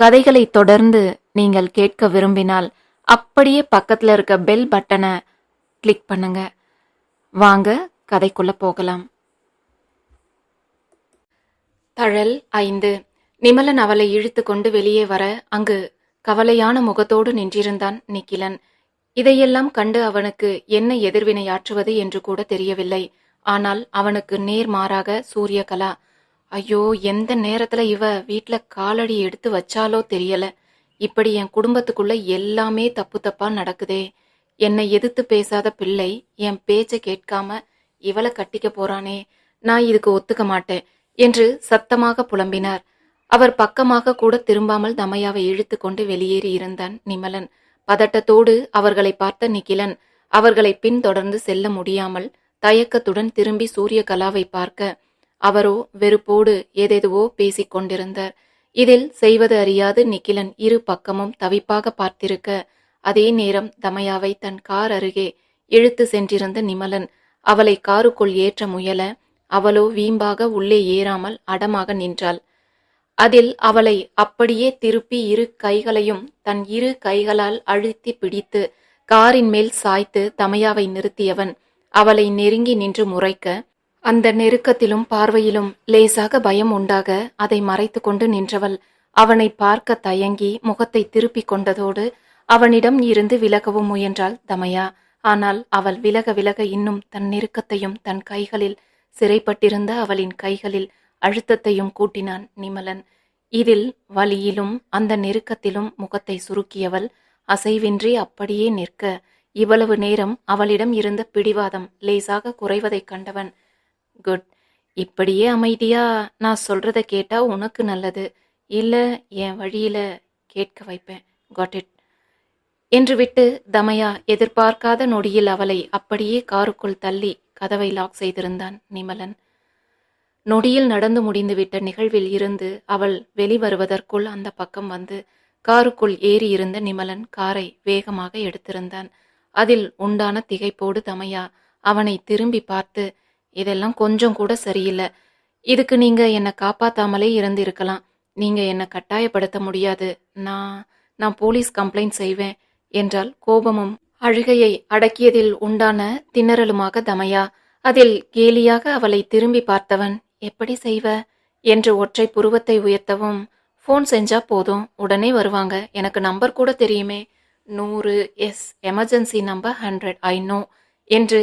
கதைகளை தொடர்ந்து நீங்கள் கேட்க விரும்பினால் அப்படியே பக்கத்தில் இருக்க பெல் பட்டனை கிளிக் பண்ணுங்க. வாங்க கதைக்குள்ள போகலாம். தழல் ஐந்து. நிமலன் அவளை இழுத்து கொண்டு வெளியே வர அங்கு கவலையான முகத்தோடு நின்றிருந்தான் நிக்கிலன். இதையெல்லாம் கண்டு அவனுக்கு என்ன எதிர்வினையாற்றுவது என்று கூட தெரியவில்லை. ஆனால் அவனுக்கு நேர்மாறாக சூரியகலா ஐயோ எந்த நேரத்துல இவ வீட்ல காலடி எடுத்து வச்சாலோ தெரியல. இப்படி என் குடும்பத்துக்குள்ள எல்லாமே தப்பு தப்பா நடக்குதே. என்னை எதிர்த்து பேசாத பிள்ளை என் பேச்ச கேட்காம இவளை கட்டிக்க போறானே. நான் இதுக்கு ஒத்துக்க மாட்டேன் என்று சத்தமாக புலம்பினார். அவர் பக்கமாக கூட திரும்பாமல் தமையாவை இழுத்து கொண்டு வெளியேறி இருந்தான் நிமலன். பதட்டத்தோடு அவர்களை பார்த்த நிகிலன் அவர்களை பின்தொடர்ந்து செல்ல முடியாமல் தயக்கத்துடன் திரும்பி சூரியகலாவை பார்க்க அவரோ வெறுப்போடு ஏதேதுவோ பேசிக் கொண்டிருந்தார். இதில் செய்வது அறியாது நிக்கிலன் இரு பக்கமும் தவிப்பாக பார்த்திருக்க. அதே நேரம் தமயாவை தன் கார் அருகே இழுத்து சென்றிருந்த நிமலன் அவளை காருக்குள் ஏற்ற முயல அவளோ வீம்பாக உள்ளே ஏறாமல் அடமாக நின்றாள். அதில் அவளை அப்படியே திருப்பி இரு கைகளையும் தன் இரு கைகளால் அழுத்தி பிடித்து காரின் மேல் சாய்த்து தமையாவை நிறுத்தியவன் அவளை நெருங்கி நின்று முறைக்க அந்த நெருக்கத்திலும் பார்வையிலும் லேசாக பயம் உண்டாக அதை மறைத்து கொண்டு நின்றவள் அவனை பார்க்க தயங்கி முகத்தை திருப்பிக் கொண்டதோடு அவனிடம் இருந்து விலகவும் முயன்றாள் தமையா. ஆனால் அவள் விலக விலக இன்னும் தன் நெருக்கத்தையும் தன் கைகளில் சிறைப்பட்டிருந்த அவளின் கைகளில் அழுத்தத்தையும் கூட்டினான் நிமலன். இதில் வலியிலும் அந்த நெருக்கத்திலும் முகத்தை சுருக்கியவள் அசைவின்றி அப்படியே நிற்க. இவ்வளவு நேரம் அவளிடம் இருந்த பிடிவாதம் லேசாக குறைவதைக் கண்டவன் குட் இப்படியே அமைதியா நான் சொல்றத கேட்டா உனக்கு நல்லது. இல்ல என் வழியில கேட்க வைப்பேன். காட் இட் என்று விட்டு தமையா எதிர்பார்க்காத நொடியில் அவளை அப்படியே காருக்குள் தள்ளி கதவை லாக் செய்திருந்தான் நிமலன். நொடியில் நடந்து முடிந்துவிட்ட நிகழ்வில் இருந்து அவள் வெளிவருவதற்குள் அந்த பக்கம் வந்து காருக்குள் ஏறியிருந்த நிமலன் காரை வேகமாக எடுத்திருந்தான். அதில் உண்டான திகைப்போடு தமையா அவனை திரும்பி பார்த்து இதெல்லாம் கொஞ்சம் கூட சரியில்லை. இதுக்கு நீங்க என்னை காப்பாத்தாமலே இருந்திருக்கலாம். நீங்க என்னை கட்டாயப்படுத்த முடியாது. நான் நான் போலீஸ் கம்ப்ளைண்ட் செய்வேன் என்றால் கோபமும் அழுகையை அடக்கியதில் உண்டான திணறலுமாக தமையா அதில் கேலியாக அவளை திரும்பி பார்த்தவன் எப்படி செய்வ? என்று ஒற்றை புருவத்தை உயர்த்தவும் ஃபோன் செஞ்சா போதும் உடனே வருவாங்க. எனக்கு நம்பர் கூட தெரியுமே. நூறு is emergency number hundred I know என்று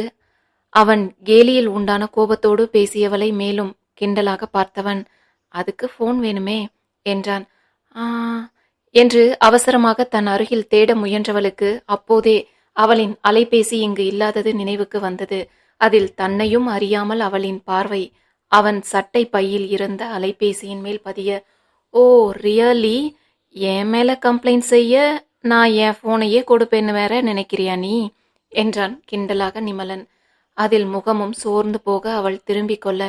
அவன் கேலியில் உண்டான கோபத்தோடு பேசியவளை மேலும் கிண்டலாக பார்த்தவன் அதுக்கு ஃபோன் வேணுமே? என்றான். ஆ என்று அவசரமாக தன் அருகில் தேட முயன்றவளுக்கு அப்போதே அவளின் அலைபேசி இங்கு இல்லாதது நினைவுக்கு வந்தது. அதில் தன்னையும் அறியாமல் அவளின் பார்வை அவன் சட்டை பையில் இருந்த அலைபேசியின் மேல் பதிய ஓ ரியலி? என் மேல கம்ப்ளைண்ட் செய்ய நான் என் போனையே கொடுப்பேன்னு வேற நினைக்கிறியா நீ? என்றான் கிண்டலாக நிமலன். அதில் முகமும் சோர்ந்து போக அவள் திரும்பிக் கொள்ள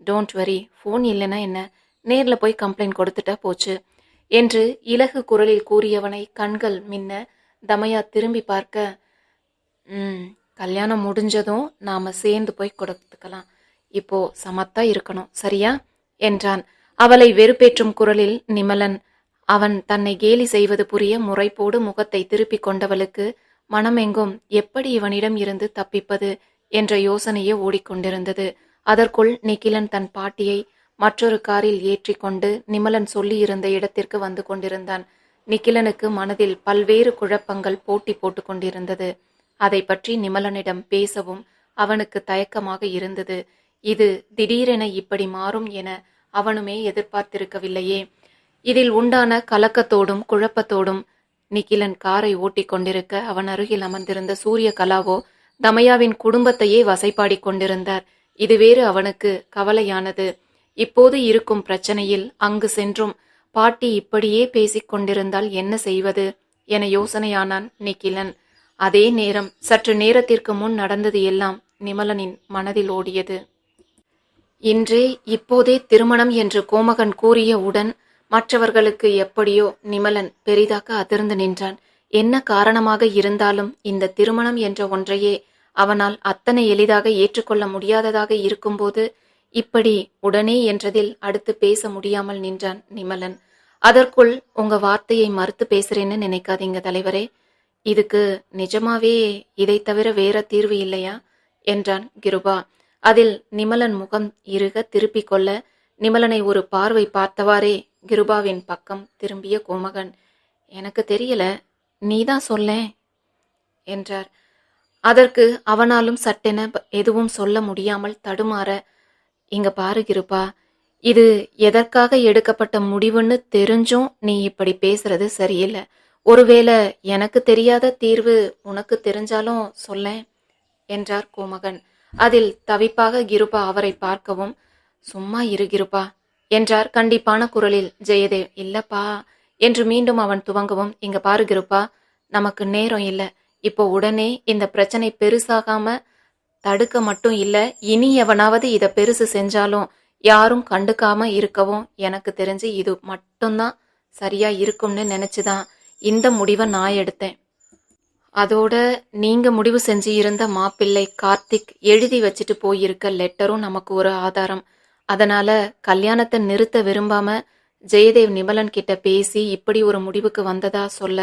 டோன்ட் வரி ஃபோன் இல்லைன்னா என்ன? நேரில் போய் கம்ப்ளைண்ட் கொடுத்துட்டா போச்சு என்று இலகு குரலில் கூறியவனை கண்கள் மின்ன தமையா திரும்பி பார்க்க ம் கல்யாணம் முடிஞ்சதும் நாம் சேர்ந்து போய் கொடுத்துக்கலாம். இப்போ சமத்தா இருக்கணும் சரியா? என்றான். அவளை வெறுப்பேற்றும் குரலில் நிமலன் அவன் தன்னை கேலி செய்வது புரிய முறைப்போடு முகத்தை திருப்பிக் கொண்டவளுக்கு மனமெங்கும் எப்படி இவனிடம் இருந்து தப்பிப்பது? என்ற யோசனையே ஓடிக்கொண்டிருந்தது. அதற்குள் நிகிலன் தன் பாட்டியை மற்றொரு காரில் ஏற்றிக்கொண்டு நிமலன் சொல்லியிருந்த இடத்திற்கு வந்து கொண்டிருந்தான். நிகிலனுக்கு மனதில் பல்வேறு குழப்பங்கள் போட்டி போட்டு கொண்டிருந்தது. அதை பற்றி நிமலனிடம் பேசவும் அவனுக்கு தயக்கமாக இருந்தது. இது திடீரென இப்படி மாறும் என அவனுமே எதிர்பார்த்திருக்கவில்லையே. இதில் உண்டான கலக்கத்தோடும் குழப்பத்தோடும் நிகிலன் காரை ஓட்டிக் கொண்டிருக்க அவன் அருகில் அமர்ந்திருந்த சூரிய கலாவோ தமயாவின் குடும்பத்தையே வசைப்பாடி கொண்டிருந்தார். இது வேறு அவனுக்கு கவலையானது. இப்போது இருக்கும் பிரச்சனையில் அங்கு சென்றும் பாட்டி இப்படியே பேசிக் கொண்டிருந்தால் என்ன செய்வது? என யோசனையானான் நிக்கிலன் அதே நேரம் சற்று நேரத்திற்கு முன் நடந்தது எல்லாம் நிமலனின் மனதில் ஓடியது. இன்றே இப்போதே திருமணம் என்று கோமகன் கூறியவுடன் மற்றவர்களுக்கு எப்படியோ நிமலன் பெரிதாக அதிர்ந்து நின்றான். என்ன காரணமாக இருந்தாலும் இந்த திருமணம் என்ற ஒன்றையே அவனால் அத்தனை எளிதாக ஏற்றுக்கொள்ள முடியாததாக இருக்கும்போது இப்படி உடனே என்றதில் அடுத்து பேச முடியாமல் நின்றான் நிமலன். அதற்குள் உங்க வார்த்தையை மறுத்து பேசுறேன்னு நினைக்காதீங்க தலைவரே. இதுக்கு நிஜமாவே இதை தவிர வேற தீர்வு இல்லையா? என்றான் கிருபா. அதில் நிமலன் முகம் இருக திருப்பிக் கொள்ள நிமலனை ஒரு பார்வை பார்த்தவாறே கிருபாவின் பக்கம் திரும்பிய கோமகன். எனக்கு தெரியல நீதான் சொல்லேன் என்றார். அதற்கு அவனாலும் சட்டென ப- எதுவும் சொல்ல முடியாமல் தடுமாற இங்க பாருகிருப்பா இது எதற்காக எடுக்கப்பட்ட முடிவுன்னு தெரிஞ்சும் நீ இப்படி பேசுறது சரியில்லை. ஒருவேளை எனக்கு தெரியாத தீர்வு உனக்கு தெரிஞ்சாலும் சொல்லேன் என்றார் கோமகன். அதில் தவிப்பாக கிருபா அவரை பார்க்கவும் சும்மா இருகிருப்பா என்றார் கண்டிப்பான குரலில். ஜெயதேவ் இல்லப்பா என்று மீண்டும் அவன் துவங்கவும் இங்க பாரு கிருப்பா நமக்கு நேரம் இல்லை. இப்போ உடனே இந்த பிரச்சனை பெருசாகாம தடுக்க மட்டும் இல்லை இனி எவனாவது இதை பெருசு செஞ்சாலும் யாரும் கண்டுக்காம இருக்கவும் எனக்கு தெரிஞ்சு இது மட்டும்தான் சரியா இருக்கும்னு நினைச்சுதான் இந்த முடிவை நான் எடுத்தேன். அதோட நீங்க முடிவு செஞ்சு இருந்த மாப்பிள்ளை கார்த்திக் எழுதி வச்சுட்டு போயிருக்க லெட்டரும் நமக்கு ஒரு ஆதாரம். அதனால கல்யாணத்தை நிறுத்த விரும்பாம ஜெயதேவ் நிமலன் கிட்ட பேசி இப்படி ஒரு முடிவுக்கு வந்ததா சொல்ல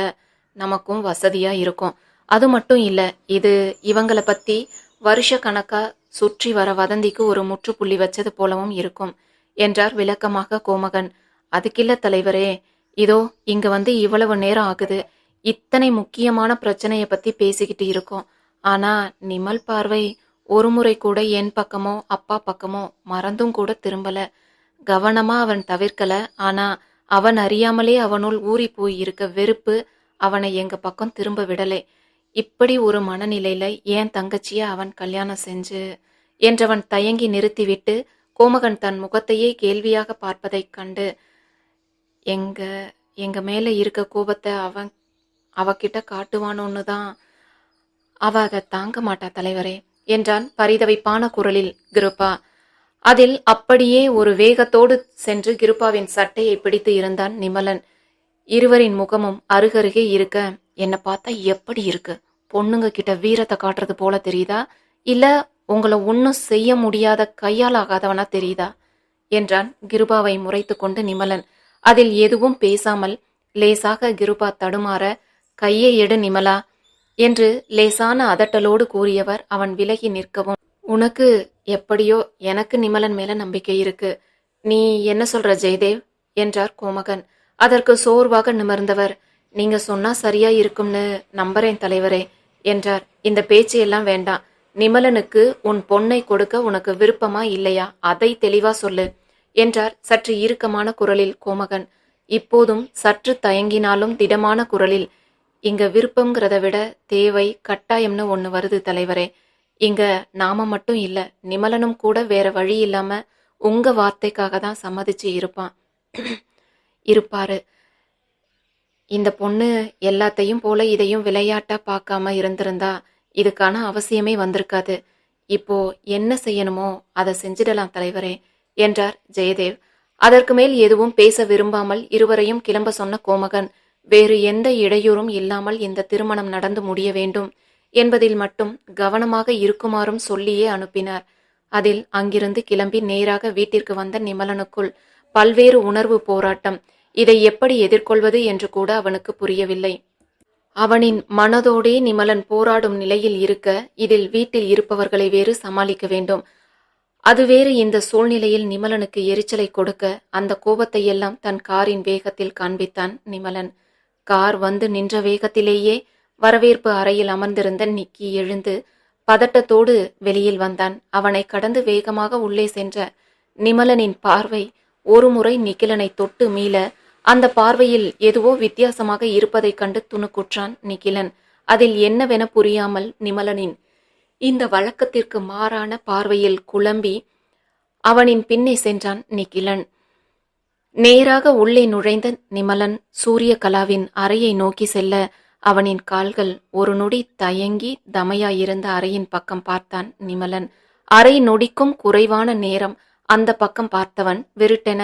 நமக்கும் வசதியா இருக்கும். அது மட்டும் இல்ல இது இவங்களை பத்தி வருஷ கணக்கா சுற்றி வர வதந்திக்கு ஒரு முற்றுப்புள்ளி வச்சது போலவும் இருக்கும் என்றார் விளக்கமாக கோமகன். அதுக்கில்ல தலைவரே இதோ இங்க வந்து இவ்வளவு நேரம் ஆகுது. இத்தனை முக்கியமான பிரச்சனைய பத்தி பேசிக்கிட்டு இருக்கோம். ஆனா நிமல் பார்வை ஒரு முறை கூட என் பக்கமோ அப்பா பக்கமோ மறந்தும் கூட திரும்பல. கவனமா அவன் தவிர்க்கல. ஆனா அவன் அறியாமலே அவனுள் ஊறி போய் இருக்க வெறுப்பு அவனை எங்க பக்கம் திரும்ப விடலை. இப்படி ஒரு மனநிலையில ஏன் தங்கச்சிய அவன் கல்யாணம் செஞ்சு? என்றவன் தயங்கி நிறுத்திவிட்டு கோமகன் தன் முகத்தையே கேள்வியாக பார்ப்பதைக் கண்டு எங்க எங்க மேல இருக்க கோபத்தை அவன் அவகிட்ட காட்டுவானோன்னு தான் அவ அதை தாங்க மாட்டா தலைவரே என்றான் பரிதவிப்பான குரலில் கிருபா. அதில் அப்படியே ஒரு வேகத்தோடு சென்று கிருபாவின் சட்டையை பிடித்து இருந்தான் நிமலன். இருவரின் முகமும் அருகருகே இருக்க என்னை பார்த்தா எப்படி இருக்கு? பொண்ணுங்க கிட்ட வீரத்தை காட்டுறது போல தெரியுதா? இல்ல உங்களை ஒன்றும் செய்ய முடியாத கையால் ஆகாதவனா தெரியுதா? என்றான் கிருபாவை முறைத்து கொண்டு நிமலன். அதில் எதுவும் பேசாமல் லேசாக கிருபா தடுமாற கையை எடு நிமலா என்று லேசான அதட்டலோடு கூறியவர் அவன் விலகி நிற்கவும் உனக்கு எப்படியோ எனக்கு நிமலன் மேல நம்பிக்கை இருக்கு. நீ என்ன சொல்ற ஜெயதேவ்? என்றார் கோமகன். அதற்கு சோர்வாக நிமர்ந்தவர். நீங்க சொன்னா சரியா இருக்கும்னு நம்புறேன் தலைவரே என்றார். இந்த பேச்சு எல்லாம் வேண்டாம். நிமலனுக்கு உன் பொண்ணை கொடுக்க உனக்கு விருப்பமா இல்லையா? அதை தெளிவா சொல்லு என்றார் சற்று இறுக்கமான குரலில் கோமகன். இப்போதும் சற்று தயங்கினாலும் திடமான குரலில் இங்க விருப்பங்கிறத விட தேவை கட்டாயம்னு ஒன்று வருது தலைவரே இங்க நாம மட்டும் இல்ல நிமலனும் கூட வேற வழி இல்லாம உங்க வார்த்தைக்காக தான் சம்மதிச்சு இருப்பான். இருப்பாரு. இந்த பொண்ணு எல்லாத்தையும் போல இதையும் விளையாட்டா பார்க்காம இருந்திருந்தா இதுக்கான அவசியமே வந்திருக்காது. இப்போ என்ன செய்யணுமோ அதை செஞ்சிடலாம் தலைவரே என்றார் ஜெயதேவ். அதற்கு மேல் எதுவும் பேச விரும்பாமல் இருவரையும் கிளம்ப சொன்ன கோமகன் வேறு எந்த இடையூறும் இல்லாமல் இந்த திருமணம் நடந்து முடிய வேண்டும். என்பதில் மட்டும் கவனமாக இருக்குமாறும் சொல்லியே அனுப்பினார். அதில் அங்கிருந்து கிளம்பி நேராக வீட்டிற்கு வந்த நிமலனுக்குள் பல்வேறு உணர்வு போராட்டம் இதை எப்படி எதிர்கொள்வது என்று கூட அவனுக்கு புரியவில்லை. அவனின் மனதோடே நிமலன் போராடும் நிலையில் இருக்க இதில் வீட்டில் இருப்பவர்களை வேறு சமாளிக்க வேண்டும். அது வேறு இந்த சூழ்நிலையில் நிமலனுக்கு எரிச்சலை கொடுக்க அந்த கோபத்தை எல்லாம் தன் காரின் வேகத்தில் காண்பித்தான் நிமலன். கார் வந்து நின்ற வேகத்திலேயே வரவேற்பு அறையில் அமர்ந்திருந்த நிக்கி எழுந்து பதட்டத்தோடு வெளியில் வந்தான். அவனை கடந்து வேகமாக உள்ளே சென்ற நிமலனின் பார்வை ஒருமுறை நிக்கிலனை தொட்டு மீள அந்த பார்வையில் எதுவோ வித்தியாசமாக இருப்பதைக் கண்டு துணுக்குற்றான் நிக்கிலன் அதில் என்னவென புரியாமல் நிமலனின் இந்த வழக்கத்திற்கு மாறான பார்வையில் குழம்பி அவனின் பின்னே சென்றான் நிக்கிலன் நேராக உள்ளே நுழைந்த நிமலன் சூரியகலாவின் அறையை நோக்கி செல்ல அவனின் கால்கள் ஒரு நொடி தயங்கி தமையாயிருந்த அறையின் பக்கம் பார்த்தான் நிமலன். அரை நொடிக்கும் குறைவான நேரம் அந்த பக்கம் பார்த்தவன் விருட்டென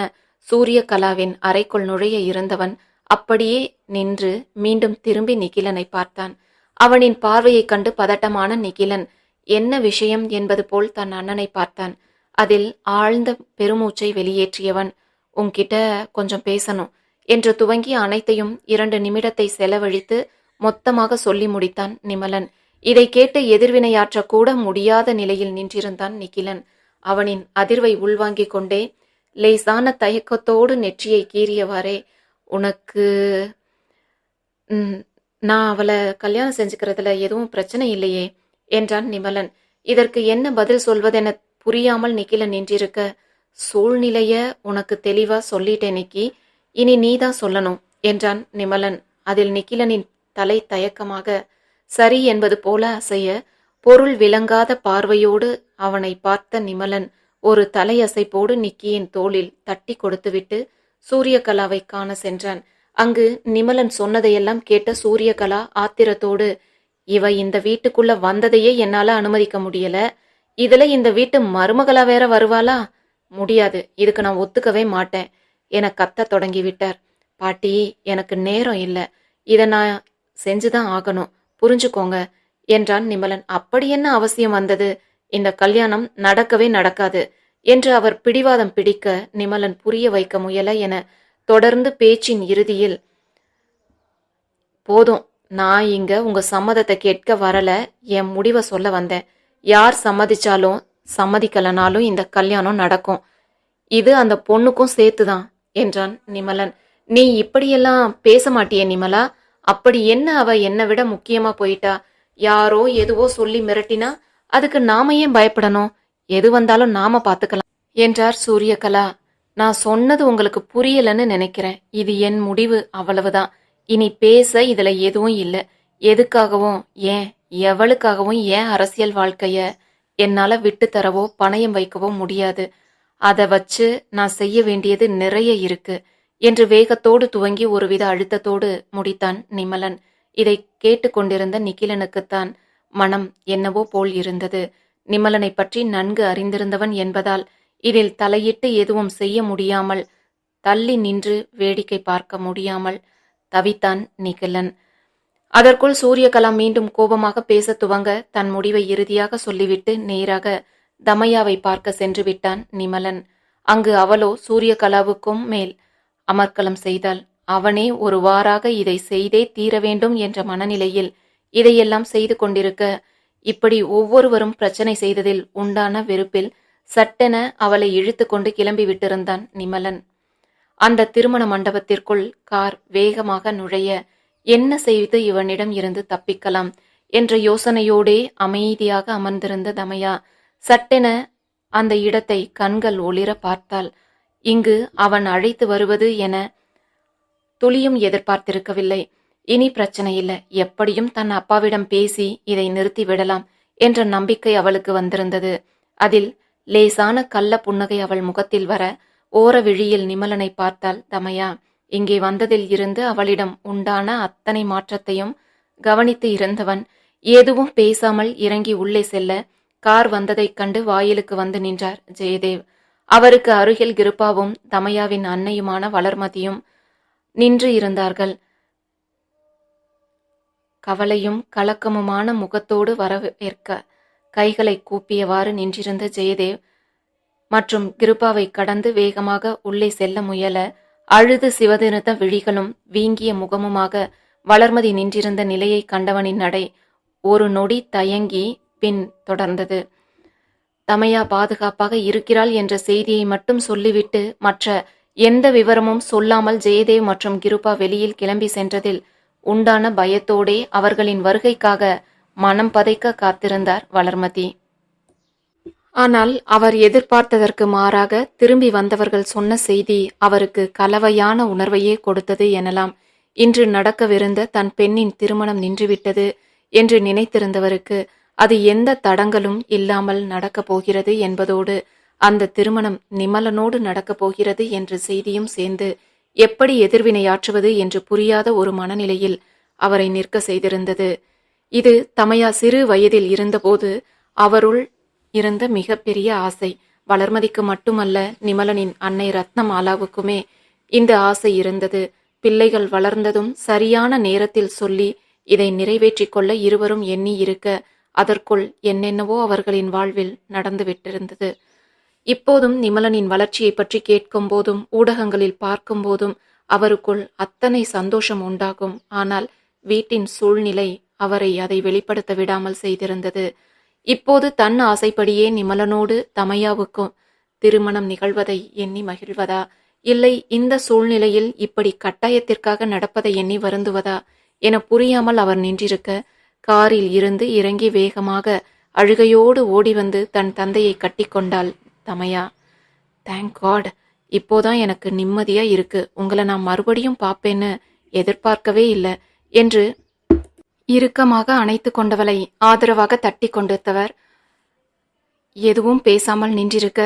சூரியகலாவின் அறைக்குள் நுழைய இருந்தவன் அப்படியே நின்று மீண்டும் திரும்பி நிகிலனை பார்த்தான். அவனின் பார்வையைக் கண்டு பதட்டமான நிகிலன் என்ன விஷயம்? என்பது போல் தன் அண்ணனை பார்த்தான். அதில் ஆழ்ந்த பெருமூச்சை வெளியேற்றியவன் உன்கிட்ட கொஞ்சம் பேசணும் என்று துவங்கி அனைத்தையும் இரண்டு நிமிடத்தை செலவழித்து மொத்தமாக சொல்லி முடித்தான் நிமலன். இதை கேட்டு எதிர்வினையாற்ற கூட முடியாத நிலையில் நின்றிருந்தான் நிகிலன். அவனின் அதிர்வை உள்வாங்கிக் கொண்டே லேசான தயக்கத்தோடு நெற்றியை கீறியவாறே உனக்கு நான் அவளை கல்யாணம் செஞ்சுக்கிறதுல எதுவும் பிரச்சனை இல்லையே என்றான் நிமலன். இதற்கு என்ன பதில் சொல்வதென புரியாமல் நிக்கிலன் நின்றிருக்க சூழ்நிலைய உனக்கு தெளிவா சொல்லிட்டேன் நிக்கி இனி நீதான் சொல்லணும் என்றான் நிமலன். அதில் நிக்கிலனின் தலை தயக்கமாக சரி என்பது போல அசைய பொருள் விளங்காத பார்வையோடு அவனை பார்த்த நிமலன் ஒரு தலையசைப்போடு நிக்கியின் தோளில் தட்டி கொடுத்துவிட்டு சூரியகலாவை காண சென்றான். அங்கு நிமலன் சொன்னதையெல்லாம் கேட்ட சூரியகலா ஆத்திரத்தோடு இவ இந்த வீட்டுக்குள்ள வந்ததையே என்னால அனுமதிக்க முடியல. இதுல இந்த வீட்டு மருமகளா வேற வருவாளா? முடியாது. இதுக்கு நான் ஒத்துக்கவே மாட்டேன் என கத்த தொடங்கி விட்டார். பாட்டி எனக்கு நேரம் இல்லை. இதை நான் செஞ்சுதான் ஆகணும். புரிஞ்சுக்கோங்க. என்றான் நிமலன். அப்படி என்ன அவசியம் வந்தது? இந்த கல்யாணம் நடக்கவே நடக்காது என்று அவர் பிடிவாதம் பிடிக்க நிமலன் புரிய வைக்க முயல என தொடர்ந்து பேச்சின் இறுதியில் போதும். நான் இங்க உங்க சம்மதத்தை கேட்க வரல. என் முடிவை சொல்ல வந்தேன். யார் சம்மதிச்சாலும் சம்மதிக்கலனாலும் இந்த கல்யாணம் நடக்கும். இது அந்த பொண்ணுக்கும் சேர்த்துதான். என்றான் நிமலன். நீ இப்படியெல்லாம் பேச மாட்டியே நிமலா? அப்படி என்ன அவ என்னை விட முக்கியமா போயிட்டா? யாரோ எதுவோ சொல்லி மிரட்டினா? அதுக்கு நாம ஏன் பயப்படணும்? எது வந்தாலும் நாம பாத்துக்கலாம் என்றார் சூரியகலா. நான் சொன்னது உங்களுக்கு புரியலன்னு நினைக்கிறேன். இது என் முடிவு. அவ்வளவுதான். இனி பேச இதுல எதுவும் இல்ல. எதுக்காகவும்? ஏன்? எவளுக்காகவும்? ஏன் அரசியல் வாழ்க்கைய? என்னால விட்டு தரவோ பணயம் வைக்கவோ முடியாது. அதை வச்சு நான் செய்ய வேண்டியது நிறைய இருக்கு. என்று வேகத்தோடு துவங்கி ஒருவித அழுத்தத்தோடு முடித்தான் நிமலன். இதை கேட்டுக்கொண்டிருந்த நிகிலனுக்குத்தான் மனம் என்னவோ போல் இருந்தது. நிமலனை பற்றி நன்கு அறிந்திருந்தவன் என்பதால் இதில் தலையிட்டு எதுவும் செய்ய முடியாமல் தள்ளி நின்று வேடிக்கை பார்க்க முடியாமல் தவித்தான் நிகிலன். அதற்குள் சூரியகலா மீண்டும் கோபமாக பேசத் துவங்க தன் முடிவை இறுதியாக சொல்லிவிட்டு நேராக தமையாவை பார்க்க சென்று விட்டான் நிமலன். அங்கு அவளோ சூரியகலாவுக்கும் மேல் அமர்க்கலம் செய்தாள். அவனே ஒரு வாராக இதை செய்தே தீர வேண்டும் என்ற மனநிலையில் இதையெல்லாம் செய்து கொண்டிருக்க இப்படி ஒவ்வொருவரும் பிரச்சனை செய்ததில் உண்டான வெறுப்பில் சட்டென அவளை இழுத்து கொண்டு கிளம்பி விட்டிருந்தான் நிமலன். அந்த திருமண மண்டபத்திற்குள் கார் வேகமாக நுழைய என்ன செய்து இவனிடம் இருந்து தப்பிக்கலாம்? என்ற யோசனையோடே அமைதியாக அமர்ந்திருந்த தமையா சட்டென அந்த இடத்தை கண்கள் ஒளிர பார்த்தாள். இங்கு அவன் அழைத்து வருவது என துளியும் எதிர்பார்த்திருக்கவில்லை. இனி பிரச்சனை இல்லை. எப்படியும் தன் அப்பாவிடம் பேசி இதை நிறுத்தி விடலாம் என்ற நம்பிக்கை அவளுக்கு வந்திருந்தது. அதில் லேசான கள்ள புன்னகை அவள் முகத்தில் வர ஓர விழியில் நிமலனை பார்த்தாள் தமையா. இங்கே வந்ததில் இருந்து அவளிடம் உண்டான அத்தனை மாற்றத்தையும் கவனித்து இருந்தவன் எதுவும் பேசாமல் இறங்கி உள்ளே செல்ல கார் வந்ததைக் கண்டு வாயிலுக்கு வந்து நின்றார் ஜெயதேவ். அவருக்கு அருகில் கிருப்பாவும் தமையாவின் அன்னையுமான வளர்மதியும் நின்று இருந்தார்கள். கவலையும் கலக்கமுமான முகத்தோடு வரவேற்க கைகளை கூப்பியவாறு நின்றிருந்த ஜெயதேவ் மற்றும் கிருபாவை கடந்து வேகமாக உள்ளே செல்ல முயல அழுது சிவதிருந்த விழிகளும் வீங்கிய முகமுமாக வளர்மதி நின்றிருந்த நிலையை கண்டவனின் நடை ஒரு நொடி தயங்கி பின் தொடர்ந்தது. தமையா பாதுகாப்பாக இருக்கிறாள் என்ற செய்தியை மட்டும் சொல்லிவிட்டு மற்ற எந்த விவரமும் சொல்லாமல் ஜெயதேவ் மற்றும் கிருபா வெளியில் கிளம்பி சென்றதில் உண்டான பயத்தோடே அவர்களின் வருகைக்காக மனம் பதைக்க காத்திருந்தார் வளர்மதி. ஆனால் அவர் எதிர்பார்த்ததற்கு மாறாக திரும்பி வந்தவர்கள் சொன்ன செய்தி அவருக்கு கலவையான உணர்வையே கொடுத்தது எனலாம். இன்று நடக்கவிருந்த தன் பெண்ணின் திருமணம் நின்றுவிட்டது என்று நினைத்திருந்தவருக்கு அது எந்த தடங்களும் இல்லாமல் நடக்கப் போகிறது என்பதோடு அந்த திருமணம் நிமலனோடு நடக்கப் போகிறது என்ற செய்தியும் சேர்ந்து எப்படி எதிர்வினையாற்றுவது என்று புரியாத ஒரு மனநிலையில் அவரை நிற்க செய்திருந்தது. இது தமையா சிறு வயதில் இருந்தபோது அவருள் இருந்த மிகப்பெரிய ஆசை. வளர்மதிக்கு மட்டுமல்ல நிமலனின் அன்னை ரத்னமாலாவுக்குமே இந்த ஆசை இருந்தது. பிள்ளைகள் வளர்ந்ததும் சரியான நேரத்தில் சொல்லி இதை நிறைவேற்றிக் கொள்ள இருவரும் எண்ணி இருக்க அதற்குள் என்னென்னவோ அவர்களின் வாழ்வில் நடந்துவிட்டிருந்தது இப்போதும் நிமலனின் வளர்ச்சியை பற்றி கேட்கும் போதும் ஊடகங்களில் பார்க்கும் போதும் அவருக்குள் அத்தனை சந்தோஷம் உண்டாகும். ஆனால் வீட்டின் சூழ்நிலை அவரை அதை வெளிப்படுத்த விடாமல் செய்திருந்தது. இப்போது தன் ஆசைப்படியே நிமலனோடு தமையாவுக்கும் திருமணம் நிகழ்வதை எண்ணி மகிழ்வதா? இல்லை இந்த சூழ்நிலையில் இப்படி கட்டாயத்திற்காக நடப்பதை எண்ணி வருந்துவதா? என புரியாமல் அவர் நின்றிருக்க காரில் இருந்து இறங்கி வேகமாக அழுகையோடு ஓடி வந்து தன் தந்தையை கட்டிக்கொண்டாள் தமையா. தேங்க் காட் இப்போதான் எனக்கு நிம்மதியா இருக்கு. உங்களை நான் மறுபடியும் பார்ப்பேன்னு எதிர்பார்க்கவே இல்லை என்று இறுக்கமாக அணைத்து கொண்டவளை ஆதரவாக தட்டி கொண்டிருந்தவர் எதுவும் பேசாமல் நின்றிருக்க.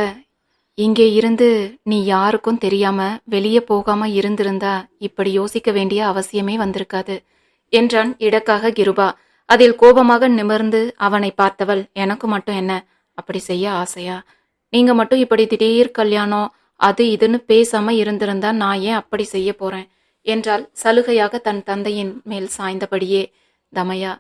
இங்கே இருந்து நீ யாருக்கும் தெரியாம வெளியே போகாம இருந்திருந்தா இப்படி யோசிக்க வேண்டிய அவசியமே வந்திருக்காது என்றான் இடக்காக கிருபா. அதில் கோபமாக நிமிர்ந்து அவனை பார்த்தவள் எனக்கு மட்டும் என்ன? அப்படி செய்ய ஆசையா? நீங்க மட்டும் இப்படி திடீர் கல்யாணம் அது இதுன்னு பேசாம இருந்திருந்தா நான் ஏன் அப்படி செய்ய போறேன்? என்றால் சலுகையாக தன் தந்தையின் மேல் சாய்ந்தபடியே. தமையா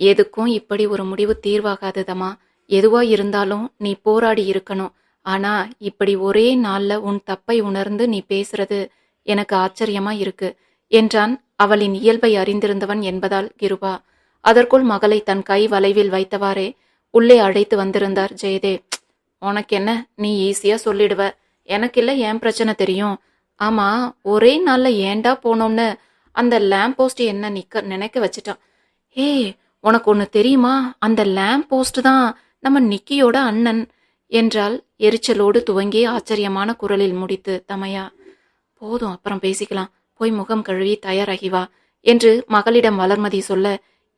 எதுக்கும் இப்படி ஒரு முடிவு தீர்வாகாது தமா. எதுவா இருந்தாலும் நீ போராடி இருக்கணும். ஆனா இப்படி ஒரே நாள்ல உன் தப்பை உணர்ந்து நீ பேசுறது எனக்கு ஆச்சரியமா இருக்கு என்றான் அவளின் இயல்பை அறிந்திருந்தவன் என்பதால் கிருபா. அதற்குள் மகளை தன் கை வளைவில் வைத்தவாறே உள்ளே அழைத்து வந்திருந்தார் ஜெயதேவ். உனக்கு என்ன நீ ஈஸியா சொல்லிடுவ. எனக்கு இல்லை ஏன் பிரச்சனை தெரியும்? ஆமா ஒரே நாள்ல ஏன்டா போனோம்னு அந்த லேம்ப் போஸ்ட் என்ன நிக்க நினைக்க வச்சுட்டான். ஏய் உனக்கு ஒன்று தெரியுமா? அந்த லேம்ப் போஸ்ட் தான் நம்ம நிக்கியோட அண்ணன் என்றால் எரிச்சலோடு துவங்கி ஆச்சரியமான குரலில் முடித்து தமையா போதும் அப்புறம் பேசிக்கலாம். போய் முகம் கழுவி தயாராகி வா என்று மகளிடம் வளர்மதி சொல்ல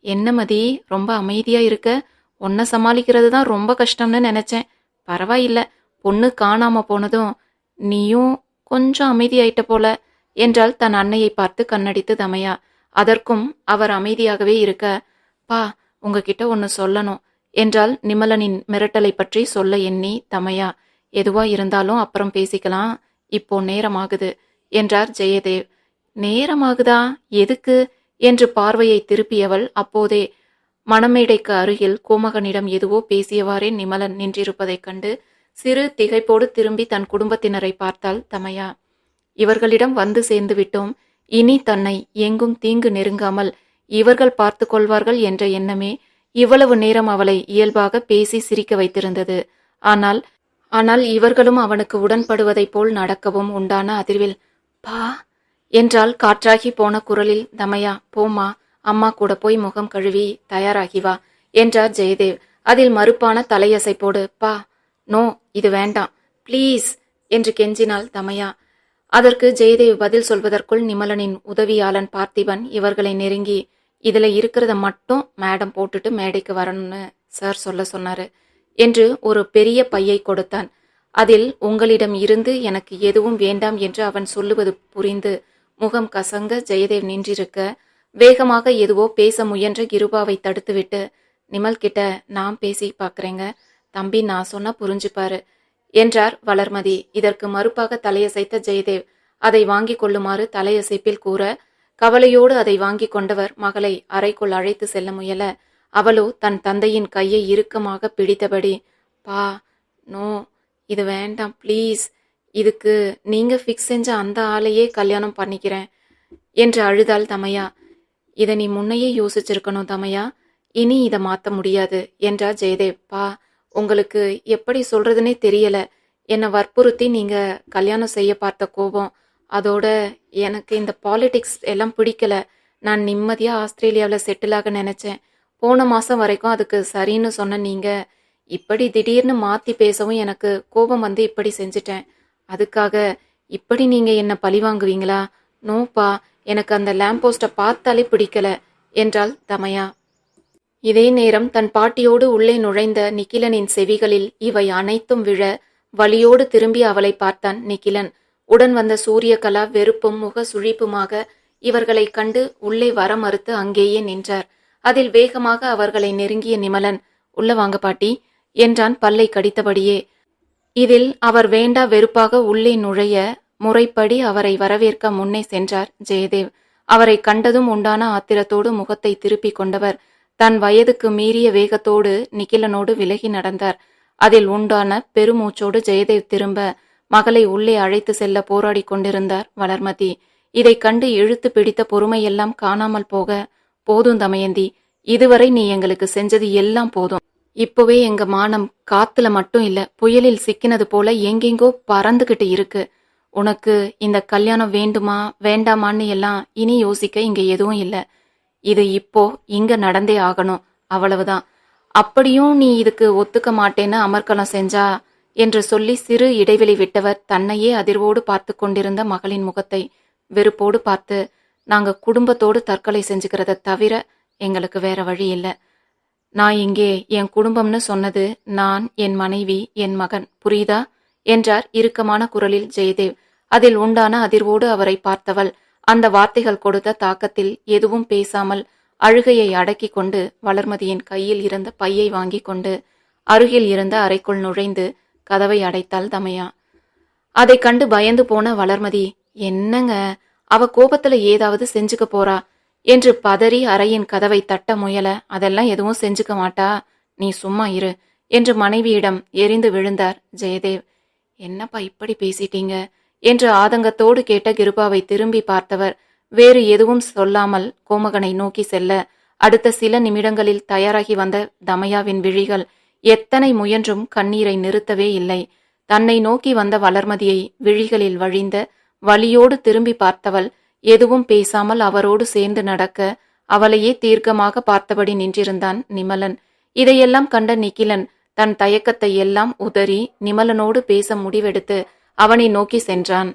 என்ன மதி ரொம்ப அமைதியாக இருக்க? உன்னை சமாளிக்கிறது தான் ரொம்ப கஷ்டம்னு நினச்சேன். பரவாயில்ல பொண்ணு காணாமல் போனதும் நீயும் கொஞ்சம் அமைதியாயிட்ட போல என்றால் தன் அன்னையை பார்த்து கண்ணடித்து தமையா. அதற்கும் அவர் அமைதியாகவே இருக்க பா உங்ககிட்ட ஒன்று சொல்லணும் என்றால் நிமலனின் மிரட்டலை பற்றி சொல்ல எண்ணி தமையா. எதுவா இருந்தாலும் அப்புறம் பேசிக்கலாம். இப்போ நேரமாகுது என்றார் ஜெயதேவ். நேரமாகுதா எதுக்கு? என்று பார்வையை திருப்பியவள் அப்போதே மணமேடைக்கு அருகில் கோமகனிடம் எதுவோ பேசியவாறே நிமலன் நின்றிருப்பதைக் கண்டு சிறு திகைப்போடு திரும்பி தன் குடும்பத்தினரை பார்த்தாள் தமையா. இவர்களிடம் வந்து சேர்ந்து விட்டோம். இனி தன்னை எங்கும் தீங்கு நெருங்காமல் இவர்கள் பார்த்து கொள்வார்கள் என்ற எண்ணமே இவ்வளவு நேரம் அவளை இயல்பாக பேசி சிரிக்க வைத்திருந்தது. ஆனால் ஆனால் இவர்களும் அவனுக்கு உடன்படுவதைப் போல் நடக்கவும் உண்டான அதிர்வில் பா என்றால் காற்றாகி போன குரலில் தமையா போமா அம்மா கூட போய் முகம் கழுவி தயாராகி வா என்றார் ஜெயதேவ். அதில் மறுப்பான தலையசைப்போடு பா நோ இது வேண்டாம் ப்ளீஸ் என்று கெஞ்சினாள் தமையா. அதற்கு ஜெயதேவ் பதில் சொல்வதற்குள் நிமலனின் உதவியாளன் பார்த்திபன் இவர்களை நெருங்கி இதில் இருக்கிறத மட்டும் மேடம் போட்டுட்டு மேடைக்கு வரணும்னு சார் சொல்ல சொன்னாரு என்று ஒரு பெரிய பையை கொடுத்தான். அதில் உங்களிடம் இருந்து எனக்கு எதுவும் வேண்டாம் என்று அவன் சொல்லுவது புரிந்து முகம் கசங்க ஜெயதேவ் நின்றிருக்க வேகமாக எதுவோ பேச முயன்ற கிருபாவை தடுத்துவிட்டு நிமல் கிட்ட நான் பேசி பார்க்குறேங்க தம்பி நான் சொன்னா புரிஞ்சுப்பாரு என்றார் வளர்மதி. இதற்கு மறுப்பாக தலையசைத்த ஜெயதேவ் அதை வாங்கிக் கொள்ளுமாறு தலையசைப்பில் கூற கவலையோடு அதை வாங்கிக் கொண்டவர் மகளை அறைக்குள் அழைத்து செல்ல முயல அவளோ தன் தந்தையின் கையை இறுக்கமாக பிடித்தபடி பா நோ இது வேண்டாம் ப்ளீஸ் இதுக்கு நீங்க ஃபிக்ஸ் செஞ்ச அந்த ஆளையே கல்யாணம் பண்ணிக்கிறேன் என்று அழுதாள் தமையா. இதை நீ முன்னையே யோசிச்சிருக்கணும் தமையா. இனி இதை மாத்த முடியாது என்றார் ஜெயதேவ். பா உங்களுக்கு எப்படி சொல்றதுனே தெரியல. என்னை வற்புறுத்தி நீங்க கல்யாணம் செய்ய பார்த்த கோபம். அதோட எனக்கு இந்த பாலிடிக்ஸ் எல்லாம் பிடிக்கல. நான் நிம்மதியா ஆஸ்திரேலியாவில் செட்டில் ஆக நினைச்சேன். போன மாசம் வரைக்கும் அதுக்கு சரின்னு சொன்ன நீங்க இப்படி திடீர்னு மாத்தி பேசவும் எனக்கு கோபம் வந்து இப்படி செஞ்சுட்டேன். அதுக்காக இப்படி நீங்க என்ன பழி வாங்குவீங்களா? நோப்பா எனக்கு அந்த லேம்ப் போஸ்ட்டை பார்த்தாலே பிடிக்கல என்றாள் தமையா. இதே நேரம் தன் பாட்டியோடு உள்ளே நுழைந்த நிக்கிலனின் செவிகளில் இவை அனைத்தும் விழ வலியோடு திரும்பி அவளை பார்த்தான் நிக்கிலன். உடன் வந்த சூரியகலா வெறுப்பும் முக சுழிப்புமாக இவர்களைக் கண்டு உள்ளே வர மறுத்து அங்கேயே நின்றார். அதில் வேகமாக அவர்களை நெருங்கிய நிமலன் உள்ள வாங்க பாட்டி என்றான் பல்லை கடித்தபடியே. இதில் அவர் வேண்டா வெறுப்பாக உள்ளே நுழைய முறைப்படி அவரை வரவேற்க முன்னே சென்றார் ஜெயதேவ். அவரை கண்டதும் உண்டான ஆத்திரத்தோடு முகத்தை திருப்பிக் கொண்டவர். தன் வயதுக்கு மீறிய வேகத்தோடு நிகிலனோடு விலகி நடந்தார். அதில் உண்டான பெருமூச்சோடு ஜெயதேவ் திரும்ப மகளை உள்ளே அழைத்து செல்ல போராடிக் கொண்டிருந்தார் வளர்மதி. இதைக் கண்டு இழுத்து பிடித்த பொறுமையெல்லாம் காணாமல் போக போதும் தமயந்தி இதுவரை நீ எங்களுக்கு செஞ்சது எல்லாம் போதும். இப்போவே எங்க மானம் காத்துல மட்டும் இல்ல புயலில் சிக்கினது போல எங்கெங்கோ பறந்துகிட்டு இருக்கு. உனக்கு இந்த கல்யாணம் வேண்டுமா வேண்டாமான்னு எல்லாம் இனி யோசிக்க இங்க எதுவும் இல்ல. இது இப்போ இங்க நடந்தே ஆகணும் அவ்வளவுதான். அப்படியும் நீ இதுக்கு ஒத்துக்க மாட்டேன்னு அமர்க்கலம் செஞ்சா என்று சொல்லி சிறு இடைவெளி விட்டவர் தன்னையே அதிர்வோடு பார்த்து கொண்டிருந்த மகளின் முகத்தை வெறுப்போடு பார்த்து நாங்க குடும்பத்தோடு தற்கொலை செஞ்சுக்கிறத தவிர எங்களுக்கு வேற வழி இல்லை. நான் இங்கே என் குடும்பம்னு சொன்னது நான் என் மனைவி என் மகன். புரியுதா? என்றார் இறுக்கமான குரலில் ஜெயதேவ். அதில் உண்டான அதிர்வோடு அவரை பார்த்தவள். அந்த வார்த்தைகள் கொடுத்த தாக்கத்தில் எதுவும் பேசாமல் அழுகையை அடக்கிக் கொண்டு வளர்மதியின் கையில் இருந்த பையை வாங்கிக் கொண்டு அருகில் இருந்த அறைக்குள் நுழைந்து கதவை அடைத்தாள் தமையா. அதைக் கண்டு பயந்து போன வளர்மதி என்னங்க? அவ கோபத்துல ஏதாவது செஞ்சுக்க போறா? என்று பதறி அறையின் கதவை தட்ட முயல அதெல்லாம் எதுவும் செஞ்சுக்க மாட்டா நீ சும்மா இரு என்று மனைவியிடம் எரிந்து விழுந்தார் ஜெயதேவ். என்னப்பா இப்படி பேசிட்டீங்க? என்று ஆதங்கத்தோடு கேட்ட கிருபாவை திரும்பி பார்த்தவர் வேறு எதுவும் சொல்லாமல் கோமகனை நோக்கி செல்ல அடுத்த சில நிமிடங்களில் தயாராகி வந்த தமயாவின் விழிகள் எத்தனை முயன்றும் கண்ணீரை நிறுத்தவே இல்லை. தன்னை நோக்கி வந்த வளர்மதியை விழிகளில் வழிந்த வழியோடு திரும்பி பார்த்தவள் எதுவும் பேசாமல் அவரோடு சேர்ந்து நடக்க அவளையே தீர்க்கமாக பார்த்தபடி நின்றிருந்தான் நிமலன். இதையெல்லாம் கண்ட நிக்கிலன் தன் தயக்கத்தை எல்லாம் உதறி நிமலனோடு பேச முடிவெடுத்து அவனை நோக்கி சென்றான்.